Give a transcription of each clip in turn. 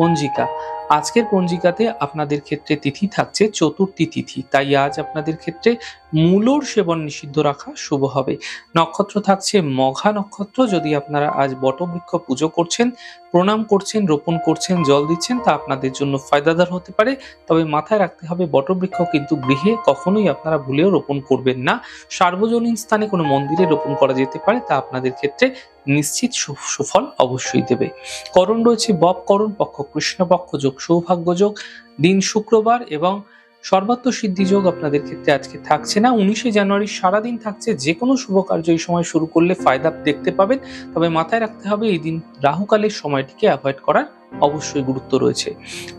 পঞ্জিকা। আজকের পঞ্জিকাতে আপনাদের ক্ষেত্রে তিথি থাকছে চতুর্থী তিথি। তাই আজ আপনাদের ক্ষেত্রে মূলর সেবন নিষিদ্ধ রাখা শুভ হবে। নক্ষত্র থাকছে মঘা নক্ষত্র। যদি আপনারা আজ বটবৃক্ষ পুজো করছেন, প্রণাম করছেন, রোপণ করছেন, জল দিচ্ছেন, তা আপনাদের জন্য ফায়দাদার হতে পারে। তবে মাথায় রাখতে হবে, বটবৃক্ষ কিন্তু গৃহে কখনোই আপনারা ভুলেও রোপণ করবেন না। সার্বজনীন স্থানে কোনো মন্দিরে রোপণ করা যেতে পারে, তা আপনাদের ক্ষেত্রে নিশ্চিত সুফল অবশ্যই দেবে। করণ রয়েছে বব করণ, পক্ষ কৃষ্ণপক্ষ যোগ, সৌভাগ্য যোগ, দিন শুক্রবার এবং সর্বাত্ম সিদ্ধি যোগ আপনাদের ক্ষেত্রে আজকে থাকছে না। উনিশে জানুয়ারি সারাদিন থাকছে যে কোনো শুভ কার্য এই সময় শুরু করলে ফায়দা দেখতে পাবেন। তবে মাথায় রাখতে হবে, এই দিন রাহুকালের সময়টিকে অ্যাভয়েড করার অবশ্যই গুরুত্ব রয়েছে।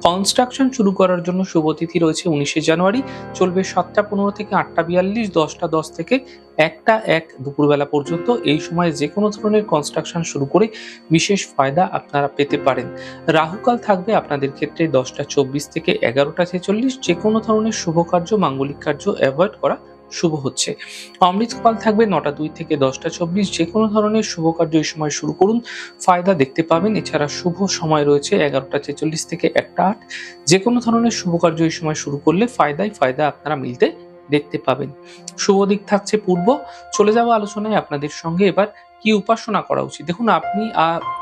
কনস্ট্রাকশন শুরু করার জন্য শুভ তিথি রয়েছে উনিশে জানুয়ারি। চলবে সাতটা পনেরো থেকে আটটা বিয়াল্লিশ, দশটা দশ থেকে একটা এক দুপুরবেলা পর্যন্ত। এই সময় যে কোনো ধরনের কনস্ট্রাকশন শুরু করে বিশেষ ফায়দা আপনারা পেতে পারেন। রাহুকাল থাকবে আপনাদের ক্ষেত্রে দশটা চব্বিশ থেকে এগারোটা ছেচল্লিশ। যে কোনো ধরনের শুভ কার্য, মাঙ্গলিক কার্য অ্যাভয়েড করা শুভ হচ্ছে। অমৃতকাল থাকবে নটা দুই থেকে দশটা চব্বিশ। যে কোনো ধরনের শুভ কার্য এই সময় শুরু করুন। ফায়দা দেখতে পাবেন। এছাড়া শুভ সময় রয়েছে এগারোটা ছেচল্লিশ থেকে একটা আট। যে কোনো ধরনের শুভ কার্য এই সময় শুরু করলে ফায়দাই ফায়দা আপনারা মিলতে দেখতে পাবেন। শুভ দিক থাকছে পূর্ব। চলে যাওয়া আলোচনায় আপনাদের সঙ্গে। এবার কি উপাসনা করা উচিত? দেখুন, আপনি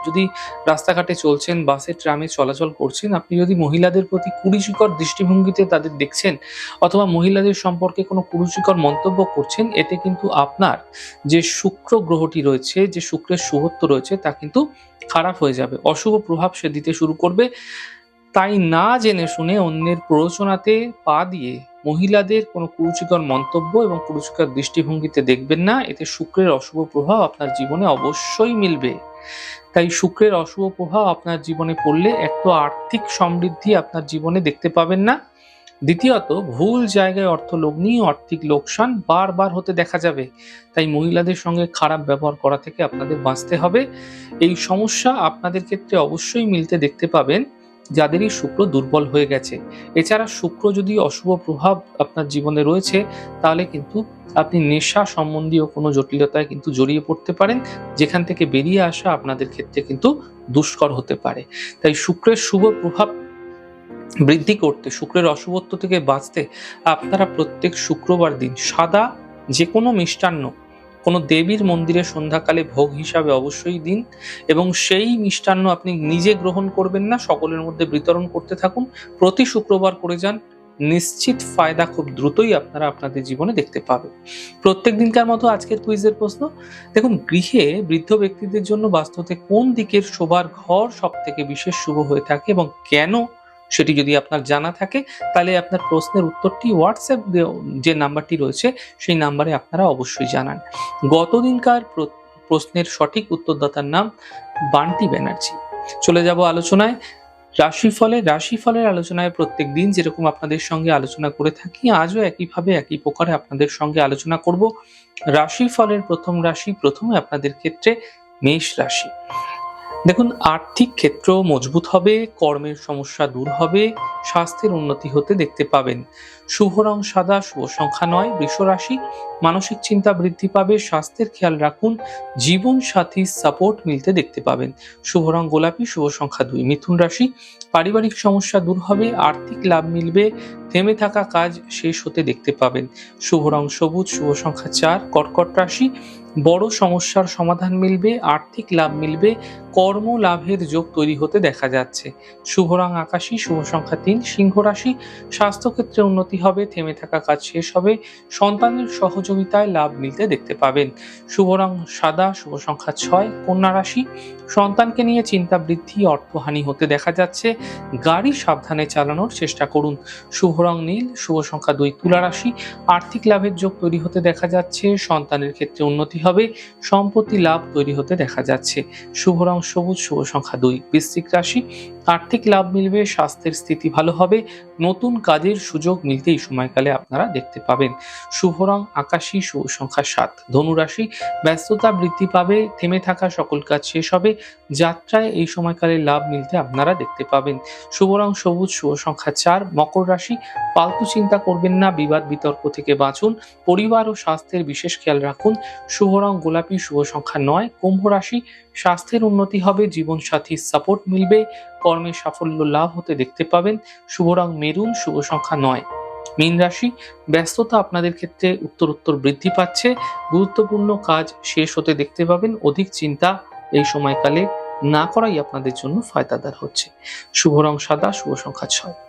যদি রাস্তাঘাটে চলছেন, বাসে, ট্রামে চলাচল করছেন, আপনি যদি মহিলাদের প্রতি কুরুচিকর দৃষ্টিভঙ্গিতে তাদের দেখছেন, অথবা মহিলাদের সম্পর্কে কোনো কুরুচিকর মন্তব্য করছেন, এতে কিন্তু আপনার যে শুক্র গ্রহটি রয়েছে, যে শুক্রের শুভত্ব রয়েছে, তা কিন্তু খারাপ হয়ে যাবে। অশুভ প্রভাব সে দিতে শুরু করবে। তাই না জেনে শুনে অন্যের প্ররোচনাতে পা দিয়ে মহিলাদের কোনো কুরুচিকর মন্তব্য এবং কুরুচিকর দৃষ্টিভঙ্গিতে দেখবেন না। এতে শুক্রের অশুভ প্রভাব আপনার জীবনে অবশ্যই মিলবে। তাই শুক্রের অশুভ প্রভাব আপনার জীবনে পড়লে এক তো আর্থিক সমৃদ্ধি আপনার জীবনে দেখতে পাবেন না। দ্বিতীয়ত, ভুল জায়গায় অর্থ লগ্নি আর্থিক লোকসান বারবার হতে দেখা যাবে। তাই মহিলাদের সঙ্গে খারাপ ব্যবহার করা থেকে আপনাদের বাঁচতে হবে। এই সমস্যা আপনাদের ক্ষেত্রে অবশ্যই মিলতে দেখতে পাবেন। যাদেরই শুক্র দুর্বল হয়ে গেছে। এছাড়া শুক্র যদি অশুভ প্রভাব আপনার জীবনে রয়েছে, তাহলে কিন্তু আপনি নেশা সম্বন্ধীয় কোনো জটিলতায় কিন্তু জড়িয়ে পড়তে পারেন, যেখান থেকে বেরিয়ে আসা আপনাদের ক্ষেত্রে কিন্তু দুষ্কর হতে পারে। তাই শুক্রের শুভ প্রভাব বৃদ্ধি করতে, শুক্রের অশুভত্ব থেকে বাঁচতে আপনারা প্রত্যেক শুক্রবার দিন সাদা যে কোনো মিষ্টান্ন কোনো দেবীর মন্দিরে সন্ধ্যাকালে ভোগ হিসাবে অবশ্যই দিন এবং সেই মিষ্টান্ন আপনি নিজে গ্রহণ করবেন না, সকলের মধ্যে বিতরণ করতে থাকুন। প্রতি শুক্রবার করে যান, নিশ্চিত ফায়দা খুব দ্রুতই আপনারা আপনাদের জীবনে দেখতে পাবেন। প্রত্যেক দিনকার মতো আজকের কুইজের প্রশ্ন। দেখুন, গৃহে বৃদ্ধ ব্যক্তিদের জন্য বাস্তবে কোন দিকের শোবার ঘর সব থেকে বিশেষ শুভ হয়ে থাকে এবং কেন সেটি যদি আপনার জানা থাকে, তাহলে আপনার প্রশ্নের উত্তরটি হোয়াটসঅ্যাপ যে নাম্বারটি রয়েছে, সেই নাম্বারে আপনারা অবশ্যই জানান। গতদিনকার প্র- প্রশ্নের সঠিক উত্তরদাতার নাম বান্টি ব্যানার্জি। চলে যাব আলোচনায়। রাশিফলের রাশিফলের আলোচনায় প্রত্যেক দিন যেরকম আপনাদের সঙ্গে আলোচনা করে থাকি, আজও একইভাবে একই প্রকারে আপনাদের সঙ্গে আলোচনা করব। রাশিফলের প্রথম রাশি, প্রথমে আপনাদের ক্ষেত্রে মেষ রাশি। দেখুন, আর্থিক ক্ষেত্র মজবুত হবে, কর্মের সমস্যা দূর হবে, স্বাস্থ্যের উন্নতি হতে দেখতে পাবেন। শুভ রং সাদা, শুভ সংখ্যা নয় রাশি মানসিক চিন্তা বৃদ্ধি পাবে, স্বাস্থ্যের খেয়াল রাখুন জীবন সাথী সাপোর্ট মিলতে দেখতে পাবেন। শুভ রং গোলাপি, শুভ সংখ্যা দুই, মিথুন রাশি, পারিবারিক সমস্যা দূর হবে, আর্থিক লাভ মিলবে, থেমে থাকা কাজ শেষ হতে দেখতে পাবেন। শুভ রং সবুজ, শুভ সংখ্যা চার, কর্কট রাশি বড় সমস্যার সমাধান মিলবে, আর্থিক লাভ মিলবে, কর্ম লাভের যোগ তৈরি হতে দেখা যাচ্ছে। শুভরাং আকাশি, শুভ সংখ্যা তিন, সিংহ রাশি, স্বাস্থ্যক্ষেত্রে উন্নতি হবে, থেমে থাকা কাজ শেষ হবে, সন্তানের সহযোগিতায় লাভ মিলতে দেখতে পাবেন। শুভরাং সাদা, শুভ সংখ্যা ছয়, কন্যা রাশি সন্তানকে নিয়ে চিন্তা বৃদ্ধি অর্থহানি হতে দেখা যাচ্ছে। গাড়ি সাবধানে চালানোর চেষ্টা করুন। শুভ রং নীল, শুভ সংখ্যা দুই তুলা রাশি। আর্থিক লাভের যোগ তৈরি হতে দেখা যাচ্ছে। সন্তানের ক্ষেত্রে উন্নতি হবে। সম্পত্তি লাভ তৈরি হতে দেখা যাচ্ছে। শুভ রং সবুজ, শুভ সংখ্যা দুই। বৃশ্চিক রাশি। আর্থিক লাভ মিলবে, স্বাস্থ্যের স্থিতি ভালো হবে, নতুন কাজের সুযোগ মিলতে এই সময়কালে আপনারা দেখতে পাবেন। শুভ রং, আকাশী, শুভ সংখ্যা সাত। ধনুরাশি ব্যস্ততা বৃদ্ধি পাবে, থেমে থাকা সকল কাজ শেষ হবে, যাত্রায় এই সময়কালে লাভ মিলতে আপনারা দেখতে পাবেন। শুভ রং, সবুজ, শুভ সংখ্যা চার। মকর রাশি, পালতু চিন্তা করবেন না, বিবাদ বিতর্ক থেকে বাঁচুন, পরিবার ও স্বাস্থ্যের বিশেষ খেয়াল রাখুন। শুভ রং, গোলাপি, শুভ সংখ্যা নয়। কুম্ভ রাশি, স্বাস্থ্যের উন্নতি হবে জীবনসাথীর সাপোর্ট মিলবে কর্মে সাফল্য লাভ হতে দেখতে পাবেন। শুভ রং মেরুন, শুভ সংখ্যা নয়। মীন রাশি, ব্যস্ততা আপনাদের ক্ষেত্রে উত্তরোত্তর বৃদ্ধি পাচ্ছে। গুরুত্বপূর্ণ কাজ শেষ হতে দেখতে পাবেন। অধিক চিন্তা এই সময়কালে না করাই আপনাদের জন্য ফায়দাদার হচ্ছে। শুভ রং সাদা, শুভ সংখ্যা ছয়।